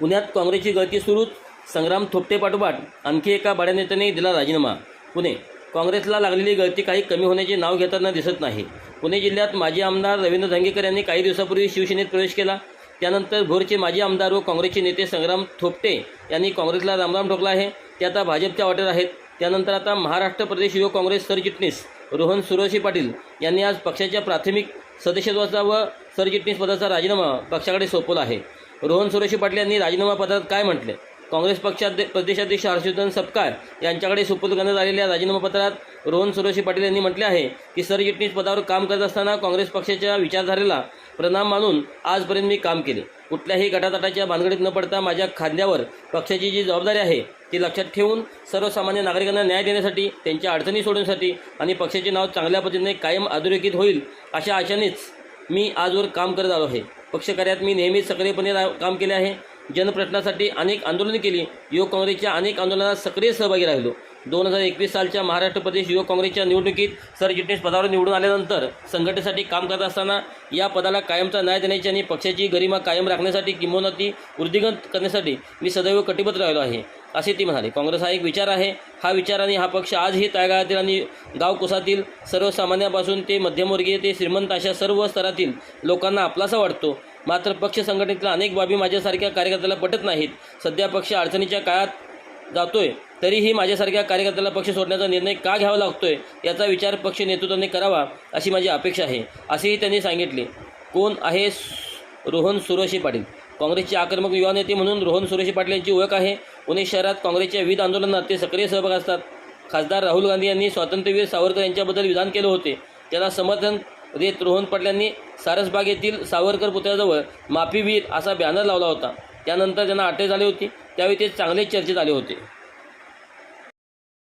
पुण्यात काँग्रेसची गळती सुरूच. संग्राम थोपटे पाठोपाठ आणखी एका बड्या नेत्याने दिला राजीनामा. पुणे काँग्रेसला लागलेली गळती काही कमी होण्याचे नाव घेताना दिसत नाही. पुणे जिल्ह्यात माजी आमदार रवींद्र धंगेकर यांनी काही दिवसापूर्वी शिवसेनेत प्रवेश केला. त्यानंतर भोरचे माजी आमदार व काँग्रेसचे नेते संग्राम थोपटे यांनी काँग्रेसला रामराम ठोकला आहे. ते आता भाजपच्या वाटेत आहेत. त्यानंतर आता महाराष्ट्र प्रदेश युवक काँग्रेस सरचिटणीस रोहन सुरवशी पाटील यांनी आज पक्षाच्या प्राथमिक सदस्यत्वाचा व सरचिटणीस पदाचा राजीनामा पक्षाकडे सोपवला आहे. रोहन सुरेशी पाटील यांनी राजीनामा पत्रात काय म्हटले? काँग्रेस पक्षाध्य प्रदेशाध्यक्ष हर्षवर्धन सपकाळ यांच्याकडे सुपूर्द करण्यात आलेल्या राजीनामा पत्रात रोहन सुरेशी पाटील यांनी म्हटले आहे की सरचिटणीस पदावर काम करत असताना काँग्रेस पक्षाच्या विचारधारेला प्रणाम मानून आजपर्यंत मी काम केले. कुठल्याही गटातटाच्या भानगडीत न पडता माझ्या खांद्यावर पक्षाची जी जबाबदारी आहे ती लक्षात ठेवून सर्वसामान्य नागरिकांना न्याय देण्यासाठी त्यांच्या अडचणी सोडवण्यासाठी आणि पक्षाचे नाव चांगल्या पद्धतीने कायम अधोरेखित होईल अशा आशेनेच मी आजवर काम करत आलो आहे. पक्षकार्यात मी नेहमीच सक्रियपणे रा- काम केले आहे. जनप्रश्नासाठी अनेक आंदोलने केली. युवक काँग्रेसच्या अनेक आंदोलनात सक्रिय सहभागी राहिलो. दोन हजार एकवीस सालच्या महाराष्ट्र प्रदेश युवक काँग्रेसच्या निवडणुकीत सरचिटणीस पदावर निवडून आल्यानंतर संघटनेसाठी काम करत असताना या पदाला कायमचा न्याय देण्याची आणि पक्षाची गरिमा कायम राखण्यासाठी किंबहुना ती करण्यासाठी मी सदैव कटिबद्ध राहिलो आहे असे ती म्हणाले. काँग्रेस हा एक विचार आहे. हा विचार आणि हा पक्ष आजही तळगाळातील आणि गावकोसातील सर्वसामान्यापासून ते मध्यमवर्गीय ते श्रीमंत अशा सर्व स्तरातील लोकांना आपलासा वाटतो. मात्र पक्ष संघटनेतल्या अनेक बाबी माझ्यासारख्या कार्यकर्त्याला पटत नाहीत. सध्या पक्ष अडचणीच्या काळात जातोय तरीही माझ्यासारख्या कार्यकर्त्याला पक्ष सोडण्याचा निर्णय का घ्यावा लागतोय याचा विचार पक्ष नेतृत्वाने करावा अशी माझी अपेक्षा आहे असेही त्यांनी सांगितले. कोण आहे रोहन सुरोशी पाटील? काँग्रेसचे आक्रमक युवा नेते म्हणून रोहन सुरेशी पाटील यांची ओळख आहे. पुणे शहरात काँग्रेसच्या विविध आंदोलनात ते सक्रिय सहभाग असतात. खासदार राहुल गांधी यांनी स्वातंत्र्यवीर सावरकर यांच्याबद्दल विधान केलं होते. त्याला समर्थन देत रोहन पाटलांनी सारसबाग येथील सावरकर पुतळ्याजवळ माफीवीर असा बॅनर लावला होता. त्यानंतर त्यांना अटक झाली होती त्यावेळी ते चांगलेच चर्चेत आले होते.